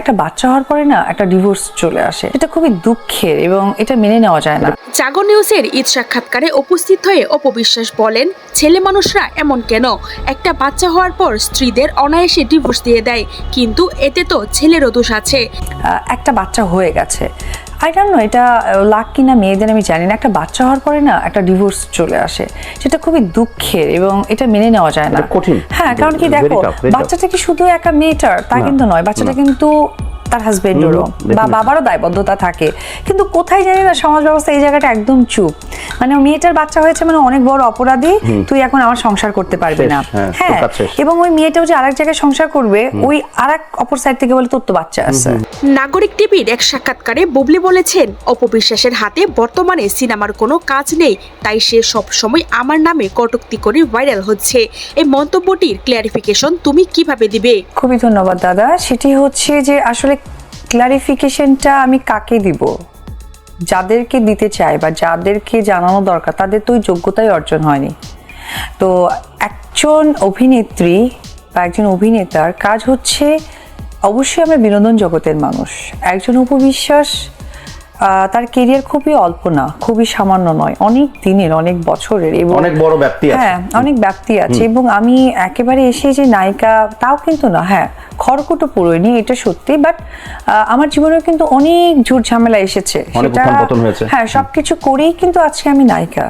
একটা বাচ্চা হওয়ার পরে না একটা ডিভোর্স চলে আসে। এটা খুবই দুঃখের এবং এটা মেনে নেওয়া যায় না। জাগো নিউজের ঈদ সাক্ষাৎকারে উপস্থিত হয়ে অপবিশ্বাস বলেন ছেলে মানুষরা এমন কেন? একটা বাচ্চা হওয়ার পর স্ত্রীদের অনায়াসে ডিভোর্স দিয়ে দেয় কিন্তু এতে তো ছেলেরও দোষ আছে। একটা বাচ্চা হয়ে গেছে। আই ডান্ট নো এটা লাক কিনা মেয়েদের আমি জানি না। একটা বাচ্চা হওয়ার পরে না একটা ডিভোর্স চলে আসে। সেটা খুবই দুঃখের এবং এটা মেনে নেওয়া যায় না। কঠিন। হ্যাঁ কারণ কি দেখো. বাচ্চাটা কি শুধু একা মেয়েটার? তা কিন্তু নয় বাচ্চাটা কিন্তু তার হাজবেন্ডেরও বা বাবারও দায়বদ্ধতা থাকে। কিন্তু কোথায় জানি না সমাজ ব্যবস্থা এই জায়গাটা একদম চুপ। মানে মেয়েটার বাচ্চা হয়েছে মানে অনেক বড় অপরাধী তুই এখন আমার সংসার করতে পারবি না। হ্যাঁ, হ্যাঁ। এবং ওই মেয়েটাও যে আরেক জায়গায় সংসার করবে ওই আরেক অপর সাইড থেকে বলে তোর তো বাচ্চা আছে। নাগরিক টিভির এক সাক্ষাৎকারে বুবলি বলেছেন অপবিশ্বাসের হাতে বর্তমানে সিনেমার কোনো কাজ নেই তাই সে সব সময় আমার নামে কটুক্তি করে ভাইরাল হচ্ছে। এই মন্তব্যটির ক্লিয়ারিফিকেশন তুমি কীভাবে দিবে? খুবই ধন্যবাদ দাদা। সেটি হচ্ছে যে আসলে ক্লারিফিকেশনটা আমি কাকে দিব? যাদেরকে দিতে চাই বা যাদেরকে জানানো দরকার, তাদের তো ওই যোগ্যতাই অর্জন হয়নি। তো একজন অভিনেত্রী বা একজন অভিনেতার কাজ হচ্ছে অবশ্যই আমরা বিনোদন জগতের মানুষ। একজন উপবিশ্বাস তার কেরিয়ার খুবই অল্প না খুবই সামান্য নয় অনেক দিনের অনেক বছরের এবং অনেক বড় ব্যাপ্তি আছে। হ্যাঁ অনেক ব্যাপ্তি আছে এবং আমি একেবারে এসে যে নায়িকা তাও কিন্তু না হ্যাঁ খড়কুটো পুরোয়নি এটা সত্যি বাট আমার জীবনেও কিন্তু অনেক ঝুট ঝামেলা এসেছে। সেটা-। হ্যাঁ সবকিছু করেই কিন্তু আজকে আমি নায়িকা।